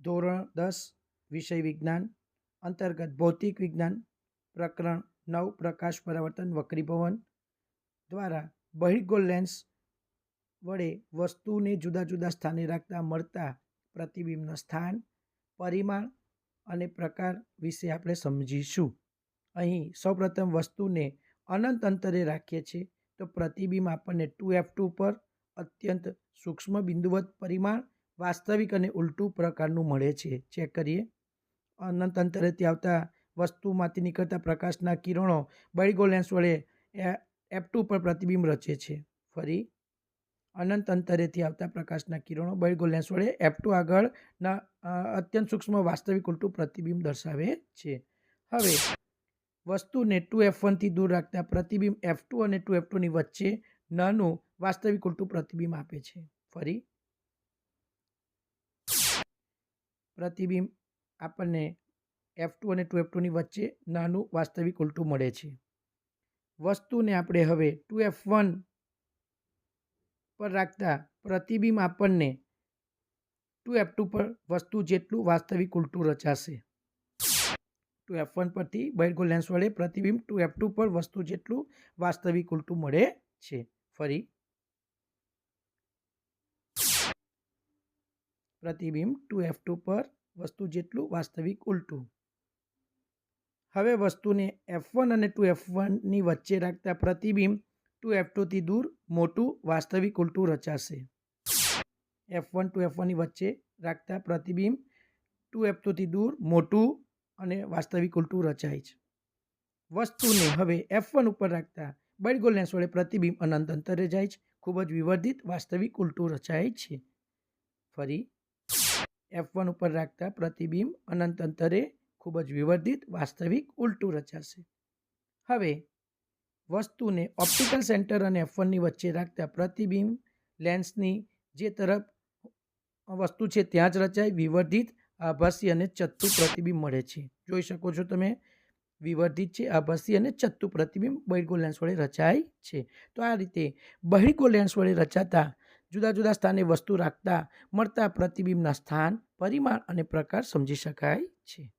ધોરણ દસ, વિષય વિજ્ઞાન, અંતર્ગત ભૌતિક વિજ્ઞાન, પ્રકરણ નવ, પ્રકાશ પરાવર્તન વક્રીભવન દ્વારા બહિર્ગોળ લેન્સ વડે વસ્તુને જુદા જુદા સ્થાને રાખતા મળતા પ્રતિબિંબના સ્થાન, પરિમાણ અને પ્રકાર વિશે આપણે સમજીશું. અહીં સૌપ્રથમ વસ્તુને અનંત અંતરે રાખીએ છીએ તો પ્રતિબિંબ આપણને ટુ એફ ટુ પર અત્યંત સૂક્ષ્મ બિંદુવત પરિમાણ વાસ્તવિક અને ઉલટું પ્રકારનું મળે છે. ચેક કરીએ. અનંત અંતરેથી આવતા વસ્તુમાંથી નીકળતા પ્રકાશના કિરણો બળીગો લેન્સ વડે એફ ટુ પર પ્રતિબિંબ રચે છે. ફરી. અનંત અંતરેથી આવતા પ્રકાશના કિરણો બળગો લેન્સ વડે એફ ટુ આગળના અત્યંત સૂક્ષ્મ વાસ્તવિક ઉલટું પ્રતિબિંબ દર્શાવે છે. હવે, વસ્તુને ટુ એફ વનથી દૂર રાખતા પ્રતિબિંબ એફ ટુ અને ટુ એફ ટુની વચ્ચે નાનું વાસ્તવિક ઉલટું પ્રતિબિંબ આપે છે. ફરી. પ્રતિબિંબ આપણને એફ ટુ અને ટુ એફ ટુની વચ્ચે નાનું વાસ્તવિક ઉલટું મળે છે. વસ્તુને આપણે હવે ટુ એફ વન પર રાખતા પ્રતિબિંબ આપણને ટુ એફ ટુ પર વસ્તુ જેટલું વાસ્તવિક ઉલટું રચાશે. ટુ એફ વન પરથી બહિર્ગો લેન્સ વડે પ્રતિબિંબ ટુ એફ ટુ પર વસ્તુ જેટલું વાસ્તવિક ઉલટું મળે છે. ફરી પ્રતિબિંબ ટુ એફ ટુ પર વસ્તુ જેટલું વાસ્તવિક ઉલટું. હવે વસ્તુને એફ વન અને ટુ એફ વનની વચ્ચે રાખતા પ્રતિબિંબ ટુ એફ ટુથી દૂર મોટું વાસ્તવિક ઉલટું રચાશે. એફ વન ટુ એફ વનની વચ્ચે રાખતા પ્રતિબિંબ ટુ એફ ટુથી દૂર મોટું અને વાસ્તવિક ઉલટું રચાય છે. વસ્તુને હવે એફ વન ઉપર રાખતા બળગો લેન્સ વડે પ્રતિબિંબ અનંત અંતરે જાય છે. ખૂબ જ વિવર્ધિત વાસ્તવિક ઉલટું રચાય છે. ફરી એફ વન ઉપર રાખતા પ્રતિબિંબ અનંત અંતરે ખૂબ જ વિવર્ધિત, વાસ્તવિક, ઉલટું રચાશે. હવે, વસ્તુને ઓપ્ટિકલ સેન્ટર અને એફ વનની વચ્ચે રાખતા પ્રતિબિંબ લેન્સની જે તરફ વસ્તુ છે ત્યાં જ રચાય, વિવર્ધિત, આભાસી અને ચત્તુ પ્રતિબિંબ મળે છે. જોઈ શકો છો તમે, વિવર્ધિત છે, આભાસી અને ચત્તુ પ્રતિબિંબ બહિર્ગો લેન્સ વડે રચાય છે. તો આ રીતે બહિર્ગો લેન્સ વડે રચાતા જુદા જુદા સ્થાને વસ્તુ રાખતા મળતા પ્રતિબિંબના સ્થાન પરિમાણ અને પ્રકાર સમજી શકાય છે.